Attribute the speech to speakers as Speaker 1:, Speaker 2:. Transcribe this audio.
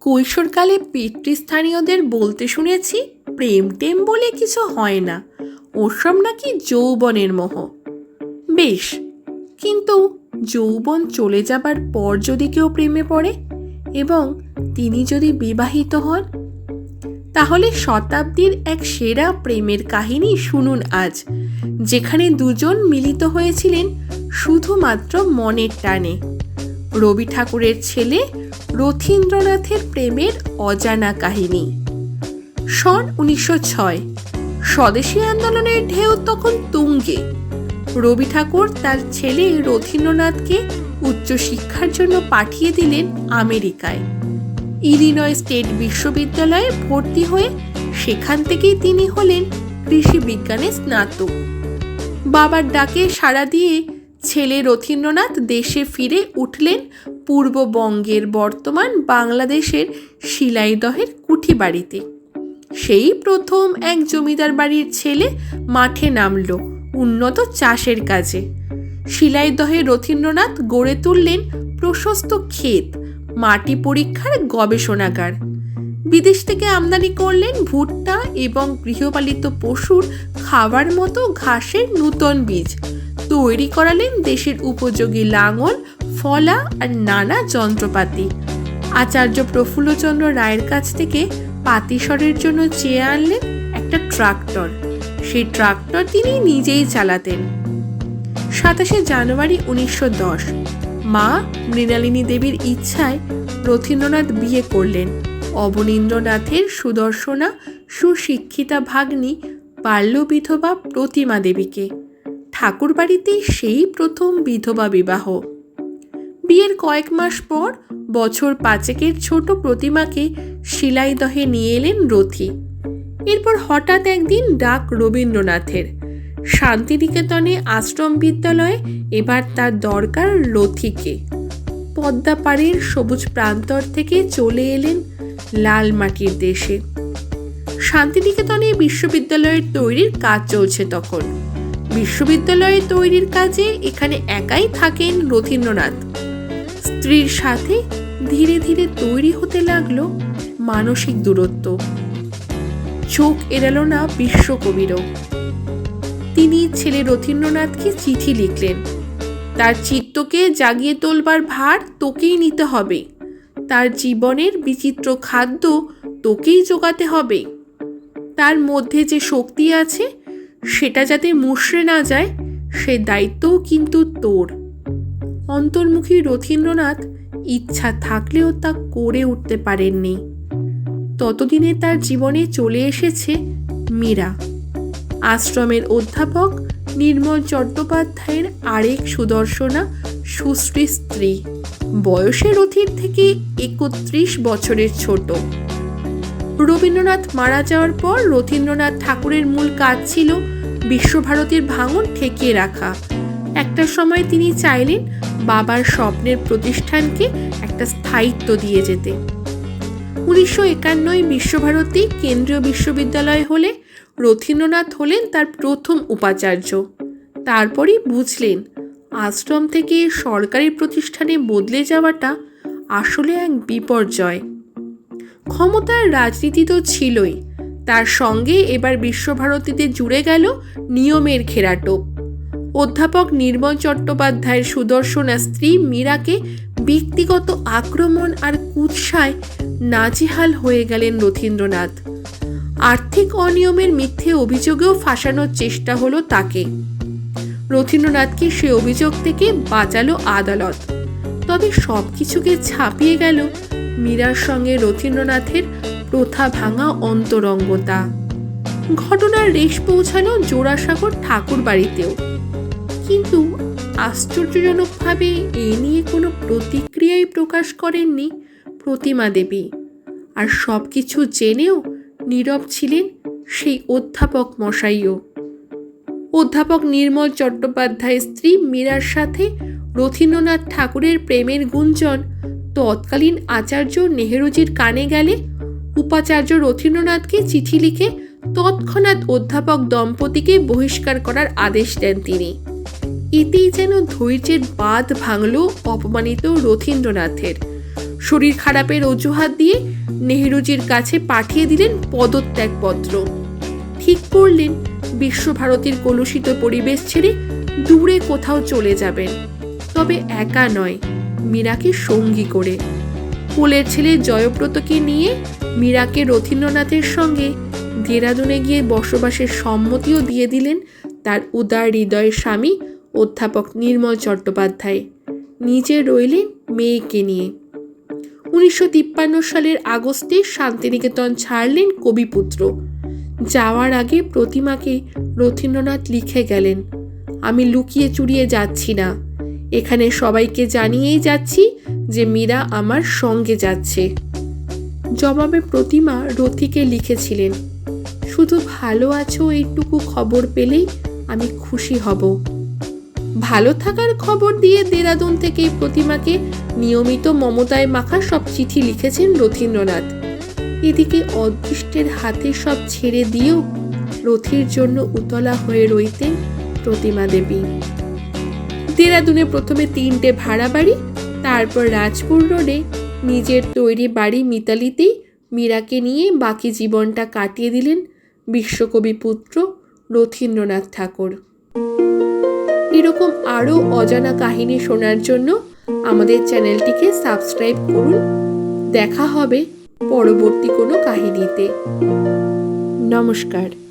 Speaker 1: কৈশোরকালে পিতৃস্থানীয়দের বলতে শুনেছি, প্রেম টেম বলে কিছু হয় না। ওসব নাকি যৌবনের মোহ। বেশ, কিন্তু যৌবন চলে যাবার পর যদি কেউ প্রেমে পড়ে এবং তিনি যদি বিবাহিত হন, তাহলে শতাব্দীর এক সেরা প্রেমের কাহিনী শুনুন আজ, যেখানে দুজন মিলিত হয়েছিলেন শুধুমাত্র মনের টানে। রবি ঠাকুরের ছেলে রথীন্দ্রনাথের প্রেমের অজানা কাহিনী। সন উনিশশো ছয়। স্বদেশী আন্দোলনের ঢেউ তখন তুঙ্গে। রবি ঠাকুর তার ছেলে রথীন্দ্রনাথকে উচ্চশিক্ষার জন্য পাঠিয়ে দিলেন আমেরিকায়। ইলিনয় স্টেট বিশ্ববিদ্যালয়ে ভর্তি হয়ে সেখান থেকেই তিনি হলেন কৃষি বিজ্ঞানে স্নাতক। বাবার ডাকে সাড়া দিয়ে ছেলে রথীন্দ্রনাথ দেশে ফিরে উঠলেন পূর্ববঙ্গের বর্তমান বাংলাদেশের শিলাইদহের কুঠি বাড়িতে সেই প্রথম এক জমিদার বাড়ির ছেলে মাঠে নামল উন্নত চাষের কাজে। শিলাইদহে রথীন্দ্রনাথ গড়ে তুললেন প্রশস্ত ক্ষেত, মাটি পরীক্ষার গবেষণাগার। বিদেশ থেকে আমদানি করলেন ভুট্টা এবং গৃহপালিত পশুর খাবার মতো ঘাসের নূতন বীজ। তৈরি করালেন দেশের উপযোগী লাঙল, ফলা আর নানা যন্ত্রপাতি। আচার্য প্রফুল্লচন্দ্র রায়ের কাছ থেকে পাতিসরের জন্য চেয়ে আনলেন একটা ট্রাক্টর। সেই ট্রাক্টর তিনি নিজেই চালাতেন। সাতাশে জানুয়ারি উনিশশো দশ, মা মৃণালিনী দেবীর ইচ্ছায় রথীন্দ্রনাথ বিয়ে করলেন। অবনীন্দ্রনাথের সুদর্শনা, সুশিক্ষিতা ভাগ্নী বাল্য বিধবা প্রতিমা দেবীকে। ঠাকুরবাড়িতেই সেই প্রথম বিধবা বিবাহ। বিয়ের কয়েক মাস পর বছর পাঁচেকের ছোট প্রতিমাকে শিলাইদহে নিয়ে এলেন রথি। এরপর হঠাৎ একদিন ডাক রবীন্দ্রনাথের। শান্তিনিকেতনে আশ্রম বিদ্যালয়ে এবার তার দরকার রথীকে। পদ্মাপাড়ের সবুজ প্রান্তর থেকে চলে এলেন লাল মাটির দেশে। শান্তিনিকেতনে বিশ্ববিদ্যালয়ের তৈরির কাজ চলছে তখন। বিশ্ববিদ্যালয়ের তৈরির কাজে এখানে একাই থাকেন রথীন্দ্রনাথ। স্ত্রীর সাথে ধীরে ধীরে তৈরি হতে লাগল মানসিক দূরত্ব। চোখ এড়ালো না বিশ্বকবিরও। তিনি ছেলে রথীন্দ্রনাথকে চিঠি লিখলেন, তার চিত্তকে জাগিয়ে তোলবার ভার তোকেই নিতে হবে। তার জীবনের বিচিত্র খাদ্য তোকেই জোগাতে হবে। তার মধ্যে যে শক্তি আছে সেটা যাতে মুশড়ে না যায়, সে দায়িত্বও কিন্তু তোর। অন্তর্মুখী রথীন্দ্রনাথ ইচ্ছা থাকলেও তা করে উঠতে পারেননি। ততদিনে তার জীবনে চলে এসেছে মীরা। আশ্রমের অধ্যাপক নির্মল চট্টোপাধ্যায়ের আরেক সুদর্শনা সুশ্রী স্ত্রী। বয়সে রথীর থেকে একত্রিশ বছরের ছোট। রবীন্দ্রনাথ মারা যাওয়ার পর রথীন্দ্রনাথ ঠাকুরের মূল কাজ ছিল বিশ্বভারতীর ভাঙন ঠেকিয়ে রাখা। একটা সময় তিনি চাইলেন বাবার স্বপ্নের প্রতিষ্ঠানকে একটা স্থায়িত্ব দিয়ে যেতে। উনিশশো একান্নয় বিশ্বভারতী কেন্দ্রীয় বিশ্ববিদ্যালয় হলে রথীন্দ্রনাথ হলেন তার প্রথম উপাচার্য। তারপরই বুঝলেন, আশ্রম থেকে সরকারি প্রতিষ্ঠানে বদলে যাওয়াটা আসলে এক বিপর্যয়। ক্ষমতার রাজনীতি তো ছিলই তার সঙ্গে এবার বিশ্বভারতীতে জুড়ে গেল নিয়মের ঘেরাটোপ অধ্যাপক নির্মল চট্টোপাধ্যায়ের সুদর্শনা স্ত্রী মীরাকে ব্যক্তিগত আক্রমণ আর কুৎসায় নাজেহাল হয়ে গেলেন রথীন্দ্রনাথ। আর্থিক অনিয়মের মিথ্যে অভিযোগেও ফাঁসানোর চেষ্টা হলো তাকে। রথীন্দ্রনাথকে সে অভিযোগ থেকে বাঁচালো আদালত। তবে সব কিছুকে ছাপিয়ে গেল মীরার সঙ্গে রথীন্দ্রনাথের প্রথা ভাঙা অন্তরঙ্গতা। ঘটনার রেশ পৌঁছালো জোড়াসাগর ঠাকুর বাড়িতেও কিন্তু আশ্চর্যজনকভাবে এ নিয়ে কোনো প্রতিক্রিয়াই প্রকাশ করেননি প্রতিমা দেবী। আর সব কিছু জেনেও নীরব ছিলেন সেই অধ্যাপক মশাইও। অধ্যাপক নির্মল চট্টোপাধ্যায়ের স্ত্রী মীরার সাথে রথীন্দ্রনাথ ঠাকুরের প্রেমের গুঞ্জন তৎকালীন আচার্য নেহেরুজির কানে গেলে উপাচার্য রথীন্দ্রনাথকে চিঠি লিখে তৎক্ষণাৎ অধ্যাপক দম্পতিকে বহিষ্কার করার আদেশ দেন তিনি। এতেই যেন ধৈর্যের বাঁধ ভাঙল অপমানিত রথীন্দ্রনাথের। শরীর খারাপের অজুহাত দিয়ে নেহরুজির কাছে পাঠিয়ে দিলেন পদত্যাগপত্র। ঠিক করলেন, বিশ্বভারতীর কলুষিত পরিবেশ ছেড়ে দূরে কোথাও চলে যাবেন। তবে একা নয়, মীরাকে সঙ্গী করে। কোলের ছেলে জয়ব্রতকে নিয়ে মীরাকে রথীন্দ্রনাথের সঙ্গে দেরাদুনে গিয়ে বসবাসের সম্মতিও দিয়ে দিলেন তার উদার হৃদয়ের স্বামী অধ্যাপক নির্মল চট্টোপাধ্যায়। নিজে রইলেন মেয়েকে নিয়ে। উনিশশো তিপ্পান্ন সালের আগস্টে শান্তিনিকেতন ছাড়লেন কবিপুত্র। যাওয়ার আগে প্রতিমাকে রথীন্দ্রনাথ লিখে গেলেন, আমি লুকিয়ে চুরিয়ে যাচ্ছি না। এখানে সবাইকে জানিয়েই যাচ্ছি যে মীরা আমার সঙ্গে যাচ্ছে। জবাবে প্রতিমা রথিকে লিখেছিলেন, শুধু ভালো আছো এইটুকু খবর পেলেই আমি খুশি হব। ভালো থাকার খবর দিয়ে দেরাদুন থেকে প্রতিমাকে নিয়মিত মমতায় মাখা সব চিঠি লিখেছেন রথীন্দ্রনাথ। এদিকে অদৃষ্টের হাতে সব ছেড়ে দিয়েও রথির জন্য উতলা হয়ে রইতেন প্রতিমা দেবী। দেরাদুনে প্রথমে তিনটে ভাড়া বাড়ি তারপর রাজপুর রোডে নিজের তৈরি বাড়ি মিতালিতেই মীরাকে নিয়ে বাকি জীবনটা কাটিয়ে দিলেন বিশ্বকবি পুত্র রথীন্দ্রনাথ ঠাকুর। এরকম আরও অজানা কাহিনী শোনার জন্য আমাদের চ্যানেলটিকে সাবস্ক্রাইব করুন। দেখা হবে পরবর্তী কোনো কাহিনীতে। নমস্কার।